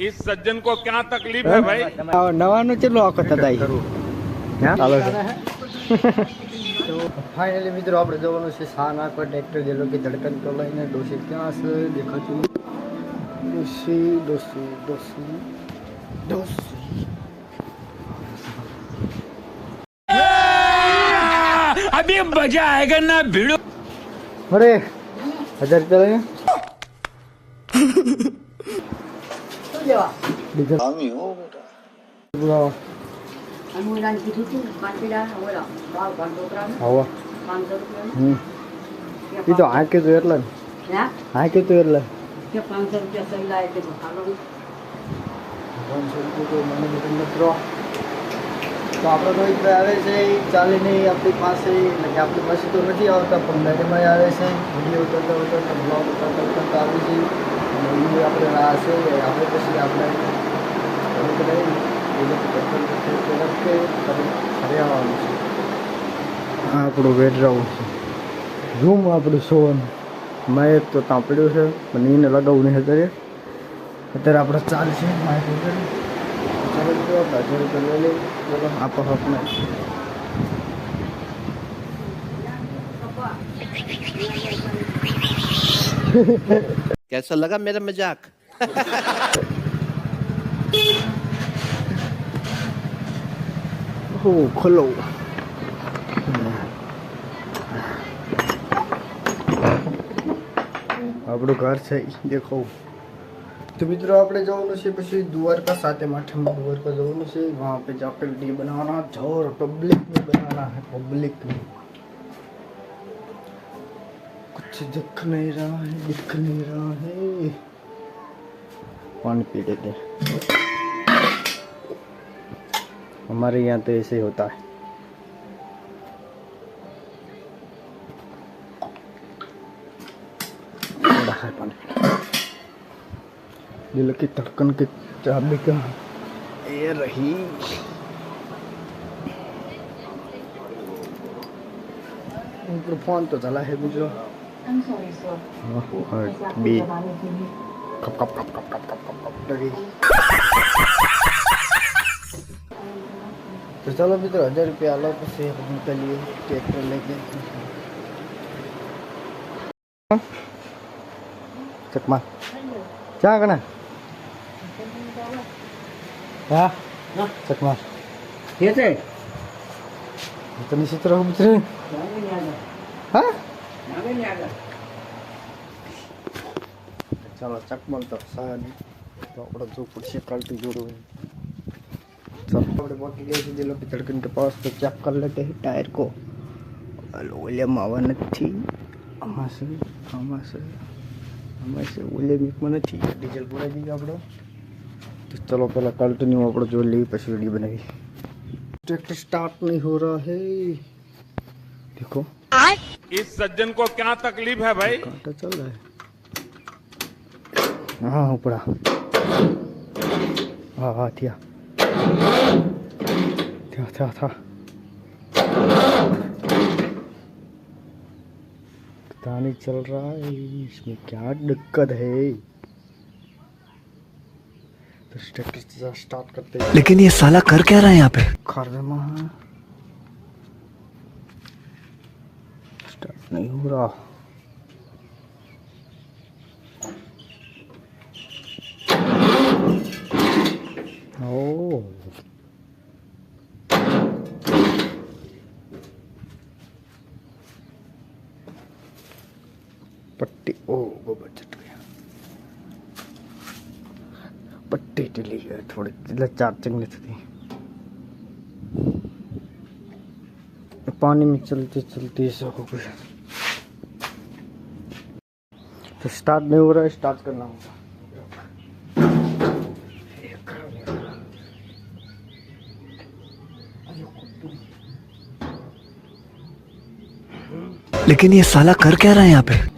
इस सज्जन को क्या तकलीफ है भाई નવાનું કેટલું આખો થતા ચાલો ફાઇનલી મિત્રો આપણે જવાનું છે શાહ નાખવા ટ્રેક્ટર જે લોકો ધડકન તો લઈને ડોસી ક્યાં છે દેખાતું ડોસી ડોસી ડોસી ડોસી अभी मजा आएगा ना भिड़ो અરે હજાર રૂપિયા લઈને બોલાવો. તું ઓલા પાંચસો ગ્રામ પાંચસો રૂપિયા એ તો હા કીધું એટલે. હે એટલે. કે પાંચસો રૂપિયા રૂપિયા તો મને બધું મિત્રો તો આપણો રોહિત આવે છે એ ચાલી નહીં આપણી પાસે એટલે કે આપણી પાસે તો નથી આવતા પણ ગાડીમાં આવે છે વીડિયો કરતા કરતા બ્લોગ ઉતરતા કરતા આવે છે નવી આપણે રાહ હશે આપણે પછી આપણે તમે કદાચ હરિયાવાનું આપણું બેડગ્રાઉન્ડ છે. રૂમ આપણું સોન મેં તો તાપડ્યું છે પણ એને લગાવવું નહીં અત્યારે. અત્યારે આપણે ચાલ માહિતી લઈ ચલો આપો આપણે कैसा लगा मेरा मज़ाक हो खोलो આપણું ઘર છે દેખો તો મિત્રો આપણે જવાનું છે પછી દ્વારકા સાતે આઠમાં દ્વારકા જવાનું છે વહાં પે જાકર ડી બનાવવાના જોર પબ્લિક में बनाना है પબ્લિક में कुछ दिख नहीं रहा है दिख नहीं रहा है। पानी पी लेते हमारे यहाँ तो ऐसे ही होता है। पानी। दिल की धड़कन की चाबी का। ये रही। फ़ोन तो चला है sorry, aku hard B. kap kap kap kap kap kap kap kap dari. Terus kalau aku sih aku minta gitu? Cek mah Jangan kena. Ya Cek mah Iya teh. Nih sih terlalu betul. Hah? ચાલો ચકમલ તો સાહેબ તો આપણે જો પડશે કાલથી જોડવું चलो આપણે પહોંચી ગયા છે દિલો કે ધડકન के पास तो चेक कर लेते हैं टायर को हेलो ઓલે માવા નથી આમાં છે આમાં છે આમાં છે ઓલે બીકમાં નથી ડીઝલ પૂરા જઈએ આપણે तो चलो पहला कल्टनी આપણે જો લઈ પછી વિડીયો બનાવી ट्रैक्टर स्टार्ट नहीं हो रहा है देखो इस सज्जन को क्या तकलीफ़ है भाई? कांटा चल रहा है। हाँ ऊपरा हाँ हाँ थिया था था था। पता नहीं चल रहा है इसमें क्या दिक्कत है। तो स्टार्ट करते हैं। लेकिन ये साला कर क्या रहा है यहाँ पे? खरमा स्टार्ट नहीं हो रहा। पट्टी, ओ गोबर गया। पट्टी है थोड़ी चार्जिंग थी। पानी में चलते चलते सब हो गया तो स्टार्ट नहीं हो रहा है स्टार्ट करना होगा। लेकिन ये साला कर क्या रहा है यहाँ पे?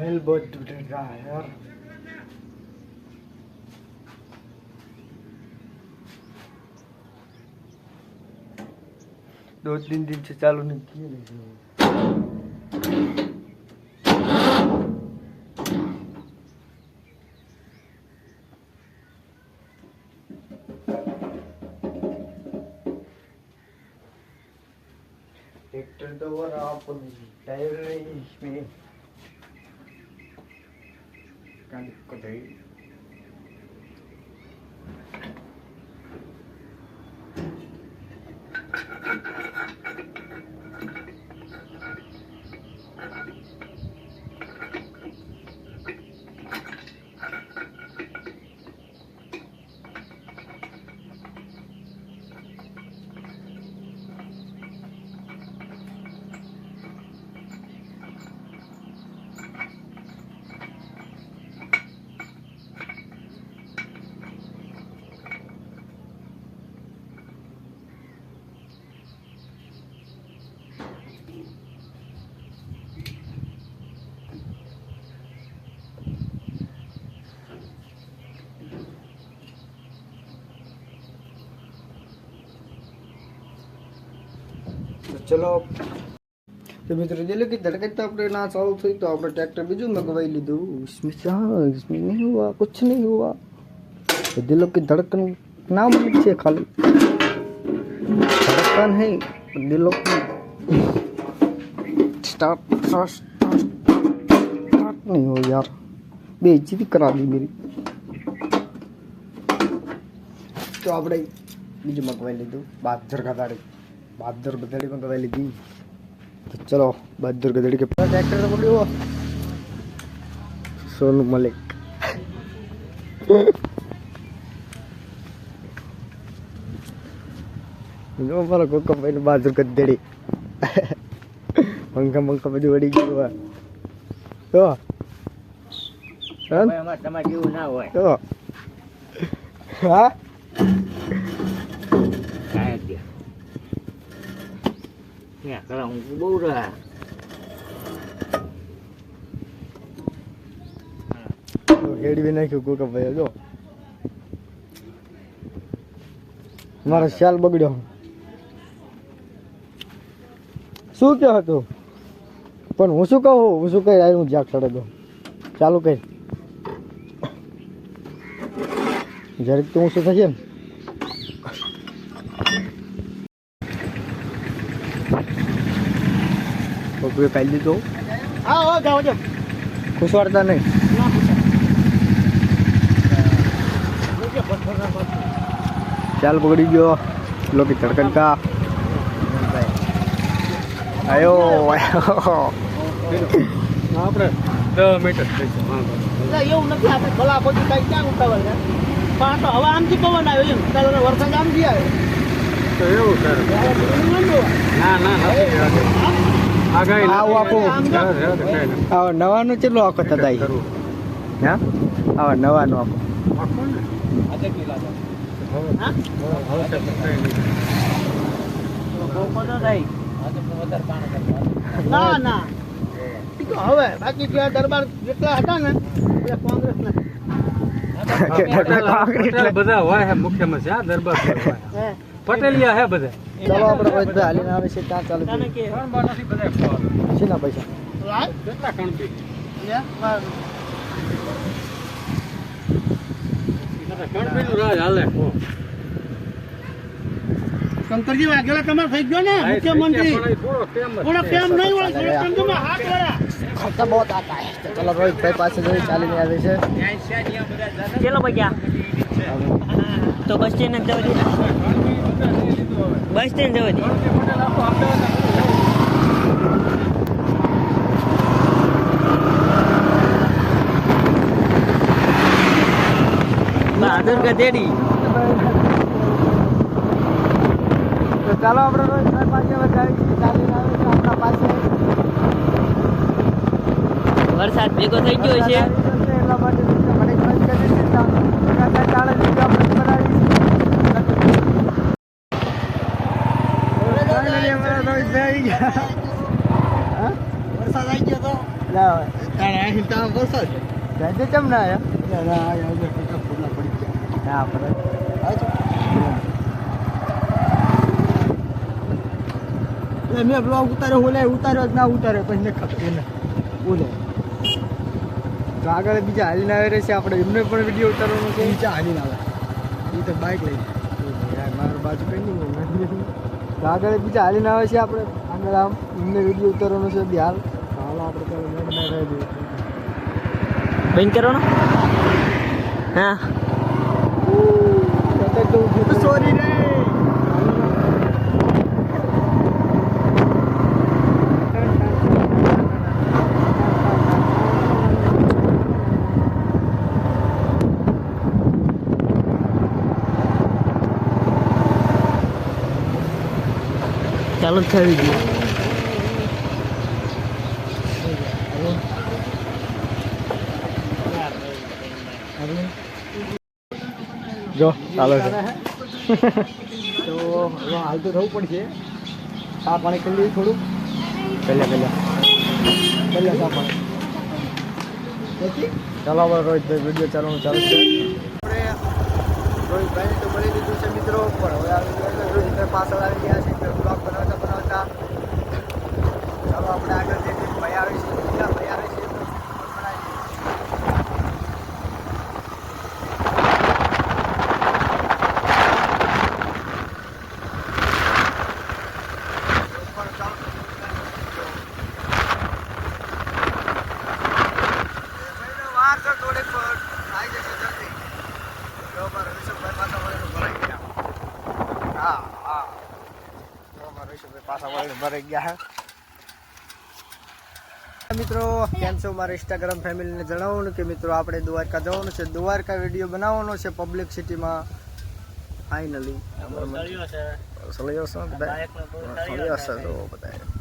Snäll bort du den där här. दो तीन दिन से चालू नहीं किए तो नहीं ट्रैक्टर तो और आप टायर नहीं इसमें kan kau tahu ચલો તો की धड़कन तो अपने ना चालू थी तो आपने ट्रैक्टर बीजू मंगवाई ली दू इसमें क्या, इसमें नहीं हुआ, कुछ नहीं हुआ। तो दिलों की धड़कन ना मिली थी खाली। धड़कन है दिलों की स्टार्ट स्टार्ट नहीं हो यार। बेइज्जती करा दी मेरी। તો આપણે બીજું મગવાઈ લીધું બાદ ઝરકા દાડી બહાદુર ગધેડી કરાવી લીધી. તો ચલો બહાદુર ગધેડી કે ટ્રેક્ટર તો પડ્યો સોનુ મલિક. જો મારો કોકો ભાઈ બહાદુર ગધેડી. પંખા પંખા બધું વળી ગયું હોય. તો? તમારે જેવું ના હોય. તો? હા? ત્યાં કરા હું બહુ રહ્યા હેડી બી નાખ્યું કોકા ભાઈ જો મારો શાલ બગડ્યો શું કે હતું પણ હું શું કહું હું શું કહી હું જાગ ચડે દો ચાલુ કઈ જરીક તો હું શું થશે ને પગવે કાઢી દીધો હા હો જાઓ જાઓ ખુશવાડતા નહીં ચાલ પકડી ગયો લોકી ધડકન કા આયો આયો આપણે દસ મીટર એવું નથી આપણે ભલા પછી કઈ ક્યાં ઉતાવળ છે પણ આ તો હવે આમથી પવન આવ્યો એમ તારો વરસાદ આમથી આવે તો એવું કરે ના ના નથી આગાહી આવું આખું આવો નવાનું કેટલો આખો થતા હા? આવો નવાનું આખો ના. ના હવે બાકી ત્યાં દરબાર જેટલા હતા ને બધા કોંગ્રેસના. પટેલ બધા હોય હે મુખ્યમાં છે દરબાર પટેલિયા હે બધા. ચલો આપણે પછી બધા હાલીને આવે છે ત્યાં ચાલુ તને. કે નથી બધા ફોર. શેના પૈસા? લાય કેટલા કણપી લે માર કણપીનું રાજ હાલે શંકરજી વાઘેલા તમારે થઈ ગયો ને મુખ્યમંત્રી? થોડો કેમ નહીં હોય થોડો કંજુમાં હાથ વાળા. ખર્ચા બહુ આતા હે તો ચલો રોહિતભાઈ પાસે જઈ ચાલીને આવે છે. ચલો ગયા. તો બસ જવા દે. બસ સ્ટેન્ડ જવા દે. બહાદુર ગધેડી તો ચાલો આપણે રોજ ચાર પાંચ વાગે પાસે ચાલી પાસે. વરસાદ ભેગો થઈ ગયો છે. એટલા માટે વરસાદ કેમ ના આવ્યા એટલે મેં બ્લોગ ઉતાર્યો ઓલે ઉતાર્યો જ ના ઉતાર્યો પછી ને ખબર એને. ઓલે તો આગળ બીજા હાલીને આવે રહેશે આપણે. એમને પણ વીડિયો ઉતારવાનો છે? નીચે હાલીને આવે. એ તો બાઇક લઈને. યાર, મારું બાજુ કઈ નહીં. તો આગળ બીજા હાલીને આવે છે આપણે. આગળ આમ એમને વીડિયો ઉતારવાનો છે. બી હાલ. હાલ આપણે ચાલો મેડને રહી દઈએ બંધ કરવાનો હા સોરી રે ચાલુ જ થઈ ગયું જો ચાલો છે. તો હવે હાલ તો થવું પડશે. ચા પાણી કરી લઈએ થોડું પહેલાં પહેલાં. પહેલાં ચા પાણી. ચાલો હવે રોહિતભાઈ વીડિયો ચાલવાનું ચાલુ છે. રોહિતભાઈ તો મળી લીધું છે મિત્રો પણ હવે રોહિતભાઈ પાછળ આવી ગયા છે બ્લોગ બનાવતા બનાવતા ચાલો આપણે આગળ જઈએ ભાઈ આવે છે બીજા ભાઈ આવે છે તો બનાવીએ. પણ ચાલો. ભાઈને વાર છે થોડીક પણ આવી જશે જલ્દી જો અમારા ઋષભભાઈ પાછા વળીને ભરાઈ ગયા હા હા જો ભરાઈ ગયા મિત્રો કેમ છો મારા ઇન્સ્ટાગ્રામ ફેમિલીને જણાવવાનું કે મિત્રો આપણે દ્વારકા જવાનું છે. દ્વારકા વીડિયો બનાવવાનો છે પબ્લિક સિટીમાં ફાઇનલી સળિયો છે. સળિયો છે જો બધાય.